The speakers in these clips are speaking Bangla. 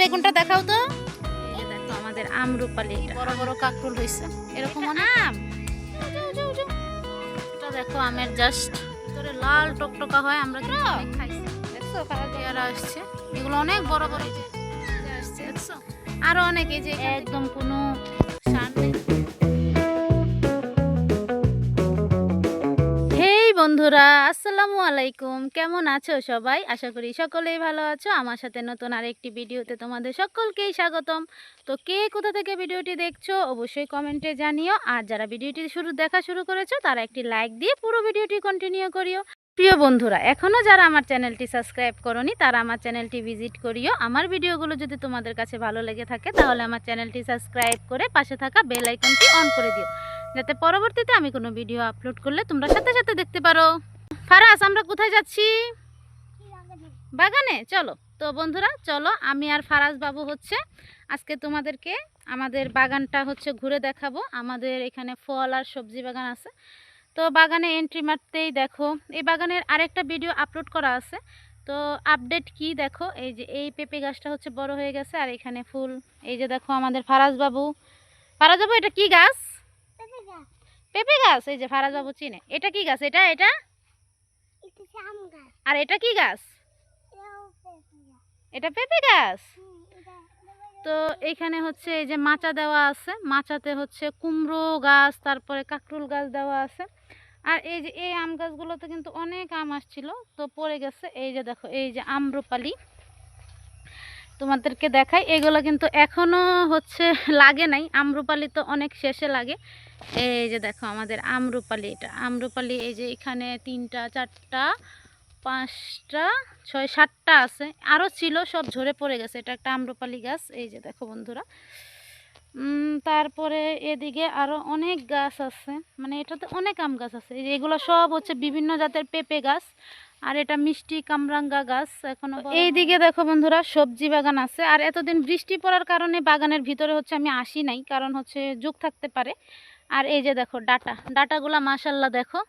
বেগুনটা দেখাও তো। দেখো আমাদের আমরুপালি এটা। বড় বড় কাকরুল হয়েছে এরকম আম। এটা দেখো আমের জাস্ট। ভিতরে লাল টকটকা হয় আমরা কিন্তু অনেক খাইছি। দেখছ পেয়ারা আসছে। এগুলো অনেক বড় বড় আসছে দেখছ? আরও অনেক এই যে একদম কোনো সার বন্ধুরা আসসালামু আলাইকুম। কেমন আছো সবাই? আশা করি সকলেই ভালো আছো। আমার সাথে নতুন আরেকটি ভিডিওতে তোমাদের সকলকেই স্বাগতম। তো কে কোথা থেকে ভিডিওটি দেখছ অবশ্যই কমেন্টে জানিও। আর যারা ভিডিওটি শুরু দেখা শুরু করেছ, তারা একটি লাইক দিয়ে পুরো ভিডিওটি কন্টিনিউ করিও। প্রিয় বন্ধুরা এখনও যারা আমার চ্যানেলটি সাবস্ক্রাইব করনি, তারা আমার চ্যানেলটি ভিজিট করিও। আমার ভিডিওগুলো যদি তোমাদের কাছে ভালো লেগে থাকে, তাহলে আমার চ্যানেলটি সাবস্ক্রাইব করে পাশে থাকা বেল আইকনটি অন করে দিও। যাতে পরবর্তীতে আমি কোনো ভিডিও আপলোড করলে তোমরা সাথে সাথে দেখতে পারো। ফারাস আমরা কোথায় যাচ্ছি? বাগানে? চলো। তো বন্ধুরা চলো আমি আর ফারাজ বাবু হচ্ছে আজকে তোমাদেরকে আমাদের বাগানটা হচ্ছে ঘুরে দেখাবো। আমাদের এখানে ফল আর সবজি বাগান আছে। তো বাগানে এন্ট্রি মারতেই দেখো এই বাগানের আরেকটা ভিডিও আপলোড করা আছে। তো আপডেট কি দেখো? এই যে এই পেঁপে গাছটা হচ্ছে বড় হয়ে গেছে আর এখানে ফুল। এই যে দেখো আমাদের ফারাজ বাবু। ফারাজ বাবু এটা কি গাছ? পেঁপে গাছ। এই যে ফারাজ বাবু চিনে। এটা কি গাছ? এটা এটা? আর এটা কি গাছ? এটা পেঁপে গাছ? তো এইখানে হচ্ছে এই যে মাচা দেওয়া আছে। মাচাতে হচ্ছে কুমড়ো গাছ তারপরে কাকরুল গাছ দেওয়া আছে। আর এই যে এই আম গাছগুলোতে কিন্তু অনেক আম আসছিল। তো পড়ে গেছে। এই যে দেখো এই যে আম্রপালি। তোমাদেরকে দেখাই। এগুলো কিন্তু এখনও হচ্ছে লাগে নাই। আম্রপালি তো অনেক শেষে লাগে। এই যে দেখো আমাদের আমরুপালি এটা। আমরুপালি এই যে এখানে তিনটা চারটা পাঁচটা ছয় সাতটা আছে। আরও ছিল সব ঝরে পড়ে গেছে। এটা একটা আম্রপালি গাছ। এই যে দেখো বন্ধুরা। তারপরে এদিকে আরও অনেক গাছ আছে। মানে এটাতে অনেক আম গাছ আছে। এই যে এগুলো সব হচ্ছে বিভিন্ন জাতের পেঁপে গাছ। আর এটা মিষ্টি কামরাঙ্গা গাছ। এখনও এই দিকে দেখো বন্ধুরা সবজি বাগান আছে। আর এতদিন বৃষ্টি পড়ার কারণে বাগানের ভিতরে হচ্ছে আমি আসি নাই। কারণ হচ্ছে যুগ থাকতে পারে। আর এই যে দেখো, ডাটা। ডাটাগুলা মাশাল্লাহ দেখো,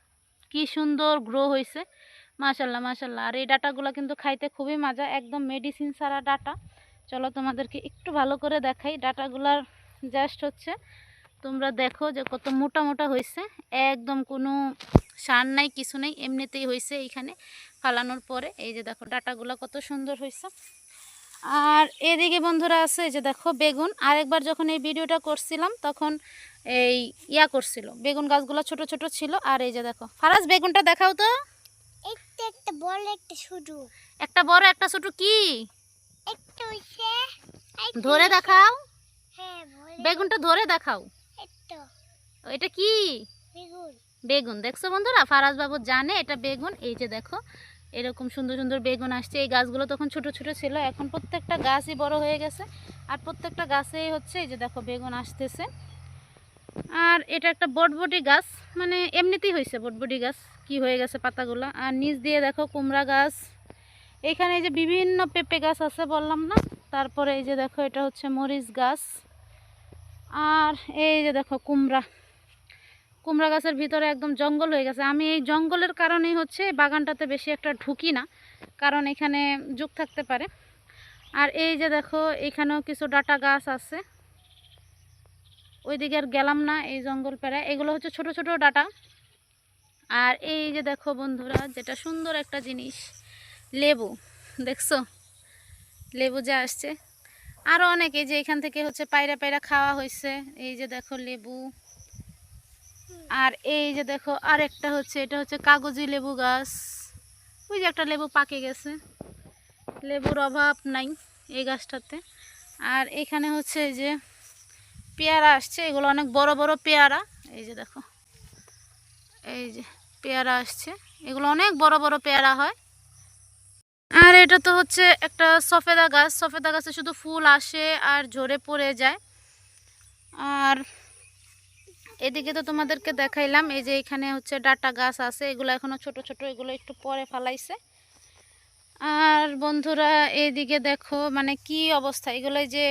কি সুন্দর গ্রো হয়েছে মাশাল্লাহ মাশাল্লাহ। আর এই ডাটাগুলো কিন্তু খাইতে খুবই মজা, একদম মেডিসিন ছাড়া ডাটা। চলো তোমাদেরকে একটু ভালো করে দেখাই। ডাটাগুলার জাস্ট হচ্ছে, তোমরা দেখো যে কত মোটা মোটা হয়েছে একদম কোনো সার নাই, কিছু নেই, এমনিতেই হয়েছে এইখানে ফালানোর পরে। এই যে দেখো, ডাটাগুলো কত সুন্দর হয়েছে আর এদিকে বন্ধুরা আছে, এই যে দেখো, বেগুন। আরেকবার যখন এই ভিডিওটা করছিলাম, তখন এই ইয়া করছিল বেগুন গাছগুলো ছোট ছোট ছিল আর এই যে দেখো ফারাজ বেগুনটা দেখাও তো। একটা বড় একটা শুধু। একটা বড় একটা ছোট কি? ধরে দেখাও। হ্যাঁ বেগুনটা ধরে দেখাও। এটা কি? বেগুন। বেগুন দেখছ বন্ধুরা? ফারাজ বাবু জানে এটা বেগুন। এই যে দেখো এরকম সুন্দর সুন্দর বেগুন আসছে। এই গাছগুলো তখন ছোট ছোট ছিল এখন প্রত্যেকটা গাছই বড় হয়ে গেছে। আর প্রত্যেকটা গাছেই হচ্ছে এই যে দেখো বেগুন আসতেছে। আর এটা একটা বটবটি গাছ। মানে এমনিতেই হয়েছে বটবটি গাছ, কি হয়ে গেছে পাতাগুলো। আর নিচ দিয়ে দেখো কুমড়া গাছ। এখানে এই যে বিভিন্ন পেঁপে গাছ আছে বললাম না? তারপরে এই যে দেখো, এটা হচ্ছে মরিচ গাছ। আর এই যে দেখো কুমড়া। কুমড়া গাছের ভিতরে একদম জঙ্গল হয়ে গেছে। আমি এই জঙ্গলের কারণেই হচ্ছে বাগানটাতে বেশি একটা ঢুকি না। কারণ এখানে যুগ থাকতে পারে। আর এই যে দেখো, এখানেও কিছু ডাটা গাছ আছে। ওইদিকে আর গেলাম না, এই জঙ্গল পেড়ায়। এগুলো হচ্ছে ছোট ছোট ডাটা। আর এই যে দেখো বন্ধুরা, যেটা সুন্দর একটা জিনিস, লেবু। দেখছ? লেবু যা আসছে। আরও অনেক, এই যে এখান থেকে হচ্ছে পায়রা পায়রা খাওয়া হয়েছে। এই যে দেখো লেবু। আর এই যে দেখো আরেকটা হচ্ছে, এটা হচ্ছে কাগজি লেবু গাছ। ওই যে একটা লেবু পাকে গেছে। লেবুর অভাব নাই এই গাছটাতে। আর এখানে হচ্ছে যে পেয়ারা আসছে, এগুলো অনেক বড় বড় পেয়ারা। এই যে দেখো, এই যে পেয়ারা আসছে, এগুলো অনেক বড় বড় পেয়ারা হয়। আর এটা তো হচ্ছে একটা সফেদা গাছ, সফেদা গাছে শুধু ফুল আসে আর ঝরে পড়ে যায়। আর এদিকে তো তোমাদেরকে দেখাইলাম, এই যে এখানে হচ্ছে ডাটা গাছ আছে, এগুলো এখনও ছোট ছোট, এগুলো একটু পরে ফালাইছে। আর বন্ধুরা এইদিকে দেখো মানে কি অবস্থা, এগুলো যে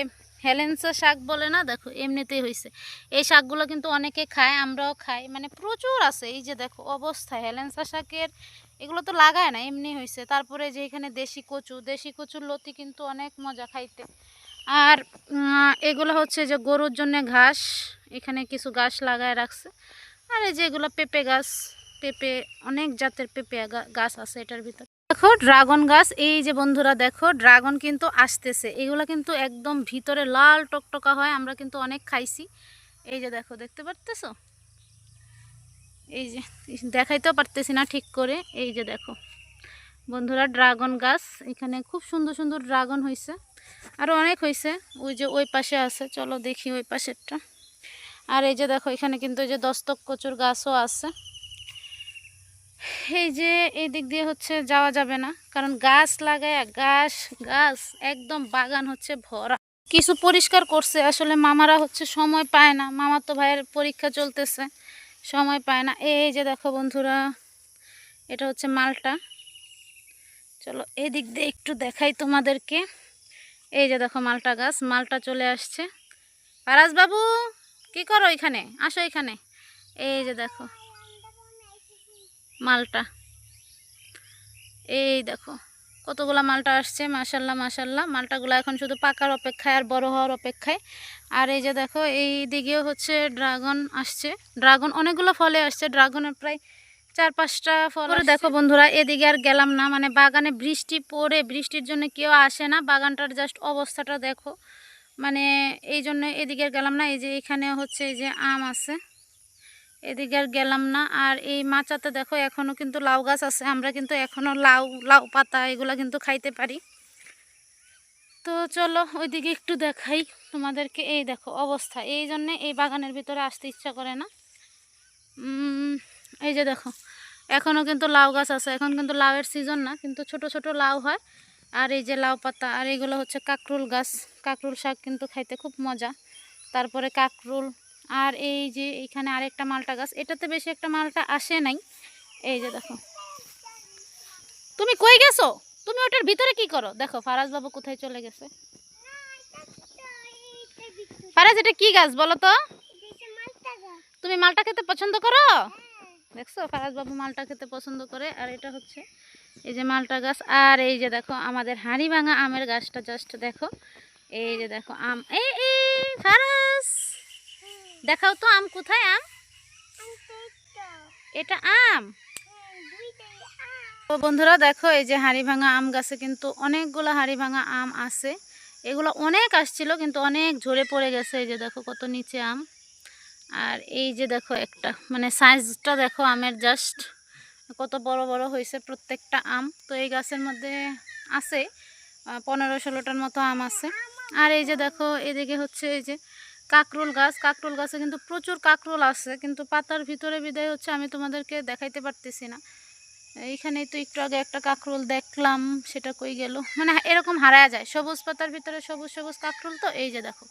হেলেন্সা শাক বলে না? দেখো, এমনিতেই হয়েছে এই শাকগুলো কিন্তু অনেকে খায়, আমরাও খাই। মানে প্রচুর আছে, এই যে দেখো, অবস্থা। হেলেন্সা শাকের এগুলো তো লাগায় না, এমনি হয়েছে তারপরে যে এখানে দেশি কচু, দেশি কচুর লতি কিন্তু অনেক মজা খাইতে। আর এগুলো হচ্ছে যে গরুর জন্য ঘাস, এখানে কিছু গাছ লাগায় রাখছে। আর এই যে এগুলো পেঁপে গাছ, পেঁপে, অনেক জাতের পেঁপে গাছ আছে এটার ভিতর। দেখো, ড্রাগন গাছ, এই যে বন্ধুরা দেখো, ড্রাগন কিন্তু আসতেছে। এগুলো কিন্তু একদম ভিতরে লাল টকটকা হয়, আমরা কিন্তু অনেক খাইছি। এই যে দেখো, দেখতে পারতেছো? এই যে দেখাইতেও পারতেছি না ঠিক করে। এই যে দেখো, বন্ধুরা ড্রাগন গাছ, এখানে খুব সুন্দর সুন্দর ড্রাগন হয়েছে আরও অনেক হয়েছে ওই যে ওই পাশে আছে, চলো দেখি ওই পাশেরটা। আর এই যে দেখো, এখানে কিন্তু এই যে দস্তক কচুর গাছও আছে। এই যে এই দিক দিয়ে হচ্ছে যাওয়া যাবে না। কারণ গাছ লাগায় গাছ গাছ, একদম বাগান হচ্ছে ভরা। কিছু পরিষ্কার করছে, আসলে মামারা হচ্ছে সময় পায় না। মামার তো ভাইয়ের পরীক্ষা চলতেছে, সময় পায় না। এই যে দেখো বন্ধুরা, এটা হচ্ছে মালটা। চলো এদিক দিয়ে একটু দেখাই তোমাদেরকে। এই যে দেখো মালটা গাছ, মালটা চলে আসছে। পারাস বাবু, কি করো এখানে? আসো এখানে। এই যে দেখো। মালটা। এই দেখো কতগুলো মালটা আসছে মাশাল্লাহ মাশাল্লাহ মালটাগুলো এখন শুধু পাকার অপেক্ষায় আর বড় হওয়ার অপেক্ষায়। আর এই যে দেখো এই দিকেও হচ্ছে ড্রাগন আসছে। ড্রাগন অনেকগুলো ফলে আসছে। ড্রাগনের প্রায় চার পাঁচটা ফল দেখো বন্ধুরা এদিকে আর গেলাম না। মানে বাগানে বৃষ্টি পড়ে বৃষ্টির জন্য কেউ আসে না। বাগানটার জাস্ট অবস্থাটা দেখো। মানে এই জন্য এদিকে আর গেলাম না। এই যে এখানে হচ্ছে এই যে আম আছে। এদিকে আর গেলাম না। আর এই মাচাতে দেখো এখনও কিন্তু লাউ গাছ আছে। আমরা কিন্তু এখনও লাউ লাউ পাতা এগুলো কিন্তু খাইতে পারি। তো চলো ওইদিকে একটু দেখাই তোমাদেরকে। এই দেখো অবস্থা। এই জন্যে এই বাগানের ভিতরে আসতে ইচ্ছা করে না। এই যে দেখো এখনও কিন্তু লাউ গাছ আছে। এখন কিন্তু লাউয়ের সিজন না, কিন্তু ছোট ছোট লাউ হয়। আর এই যে লাউ পাতা, আর এইগুলো হচ্ছে কাকরুল গাছ। কাকরুল শাক কিন্তু খাইতে খুব মজা। তারপরে কাকরুল আর এই যে এইখানে আরেকটা মালটা গাছ, এটাতে বেশি একটা মালটা আসে নাই। এই যে দেখো। তুমি কই গেছো? তুমি ওটার ভিতরে কি করো? দেখো ফারাজ বাবু কোথায় চলে গেছে। ফারাজ, এটা কি গাছ বলো তো? তুমি মালটা খেতে পছন্দ করো? দেখছ ফারাজ বাবু মালটা খেতে পছন্দ করে। আর এটা হচ্ছে এই যে মালটা গাছ। আর এই যে দেখো, আমাদের হাঁড়ি ভাঙা আমের গাছটা, জাস্ট দেখো। এই যে দেখো, আম এই, ফারাজ! দেখাও তো, আম কোথায় আম? এটা আম? তো বন্ধুরা দেখো, এই যে হাঁড়ি ভাঙা আম গাছে কিন্তু অনেকগুলো হাঁড়ি ভাঙা আম আছে। এগুলো অনেক আসছিল, কিন্তু অনেক ঝরে পড়ে গেছে। এই যে দেখো কত নিচে আম। আর এই যে দেখো একটা মানে সাইজটা দেখো আমের জাস্ট কত বড় বড় হয়েছে প্রত্যেকটা আম। তো এই গাছের মধ্যে আছে পনেরো ষোলোটার মতো আম আছে। আর এই যে দেখো, এদিকে হচ্ছে এই যে কাকরোল গাছ, কাকরোল গাছে কিন্তু প্রচুর কাকরোল আছে, কিন্তু পাতার ভিতরে বিদায় হচ্ছে আমি তোমাদেরকে দেখাইতে পারতেছি না। এইখানেই তো একটু আগে একটা কাকরোল দেখলাম, সেটা কই গেল? মানে এরকম হারায় যায়, সবুজ পাতার ভিতরে সবুজ সবুজ কাকরোল তো, এই যে দেখো,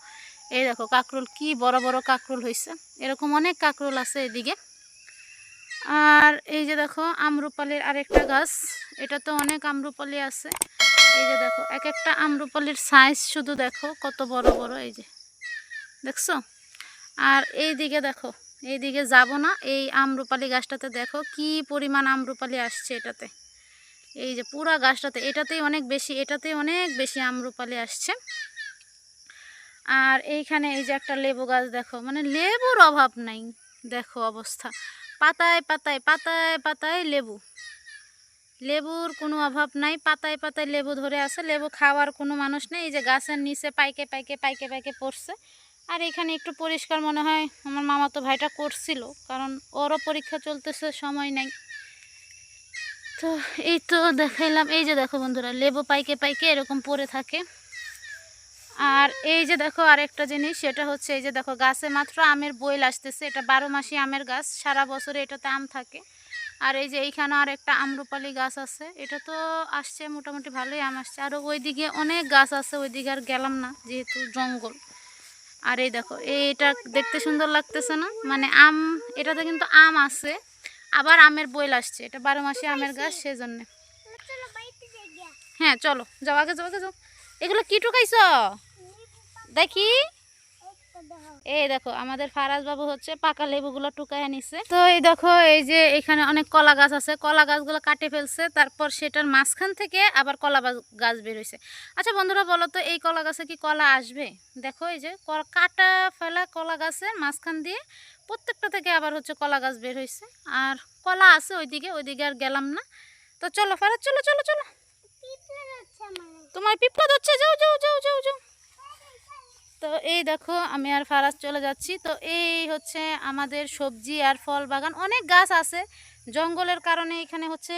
এই দেখো কাকরোল কি বড় বড় কাকরোল হয়েছে এরকম অনেক কাকরোল আছে এদিকে। আর এই যে দেখো আমরুপালির আরেকটা গাছ, এটা তো অনেক আমরুপালি আছে, এই যে দেখো এক একটা আমরুপালির সাইজ শুধু দেখো, কত বড় বড়, এই যে। দেখছ? আর এই দিকে দেখো এই দিকে যাব না, এই আমরুপালি গাছটাতে দেখো কি পরিমাণ আমরুপালি আসছে এটাতে। এই যে পুরা গাছটাতে, এটাতেই অনেক বেশি, এটাতেই অনেক বেশি আমরুপালি আসছে। আর এইখানে এই যে একটা লেবু গাছ দেখো মানে লেবুর অভাব নাই, দেখো অবস্থা। পাতায় পাতায় পাতায় পাতায় লেবু। লেবুর কোনো অভাব নাই, পাতায় পাতায় লেবু ধরে আছে, লেবু খাওয়ার কোনো মানুষ নেই, এই যে গাছের নিচে পাইকে পাইকে পাইকে পাইকে পড়ছে। আর এখানে একটু পরিষ্কার মনে হয়, আমার মামা তো ভাইটা করছিল, কারণ ওরও পরীক্ষা চলতেছে, সময় নাই। তো এই তো দেখাইলাম, এই যে দেখো বন্ধুরা, লেবু পাইকে পাইকে এরকম পড়ে থাকে। আর এই যে দেখো আরেকটা জিনিস, সেটা হচ্ছে এই যে দেখো গাছে মাত্র আমের বইল আসতেছে, এটা বারো মাসি আমের গাছ, সারা বছরে এটাতে আম থাকে। আর এই যে এইখানে আর একটা আমরুপালি গাছ আছে, এটা তো আসছে মোটামুটি ভালোই আম আসছে। আর ওইদিকে অনেক গাছ আছে, ওইদিকে আর গেলাম না, যেহেতু জঙ্গল। আর এই দেখো এটা দেখতে সুন্দর লাগতেছে না? মানে আম এটাতে কিন্তু আম আছে আবার আমের বইল আসছে। এটা বারো মাসে আমের গাছ সেজন্য। হ্যাঁ চলো যাও আগে যাও আগে যাও। এগুলো কি টুকাইছ দেখি। এই দেখো আমাদের ফারাজ বাবু হচ্ছে পাকা লেবুগুলো টুকায় নিছে। তো এই দেখো এই যে এখানে অনেক কলা গাছ আছে। কলা গাছগুলো কাটে ফেলছে তারপর সেটার মাঝখান থেকে আবার কলা গাছ বের হয়েছে আচ্ছা বন্ধুরা বলো তো এই কলা গাছে কি কলা আসবে? দেখো এই যে কাটা ফেলা কলা গাছের মাঝখান দিয়ে প্রত্যেকটা থেকে আবার হচ্ছে কলা গাছ বের হয়েছে আর কলা আছে ওইদিকে ওইদিকে আর গেলাম না। তো চলো ফারাজ চলো চলো চলো। তোমার পিঁপড়া ধরছে যাও যাও যাও যাও যাও। তো এই দেখো আমি আর ফারাজ চলে যাচ্ছি। তো এই হচ্ছে আমাদের সবজি আর ফল বাগান। অনেক গাছ আছে। জঙ্গলের কারণে এখানে হচ্ছে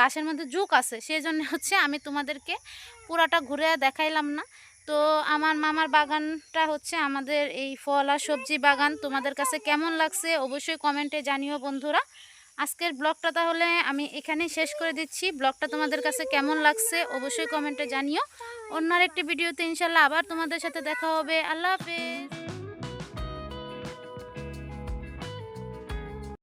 গাছের মধ্যে জুক আছে। সেই জন্য হচ্ছে আমি তোমাদেরকে পুরাটা ঘুরে দেখাইলাম না। তো আমার মামার বাগানটা হচ্ছে আমাদের এই ফল আর সবজি বাগান। তোমাদের কাছে কেমন লাগছে অবশ্যই কমেন্টে জানিও বন্ধুরা। আজকের ব্লগটা তাহলে আমি এখানেই শেষ করে দিচ্ছি। ব্লগটা তোমাদের কাছে কেমন লাগছে অবশ্যই কমেন্টে জানিও। অন্য আরেকটি ভিডিওতে ইনশাল্লাহ আবার তোমাদের সাথে দেখা হবে। আল্লাহ হাফেজ।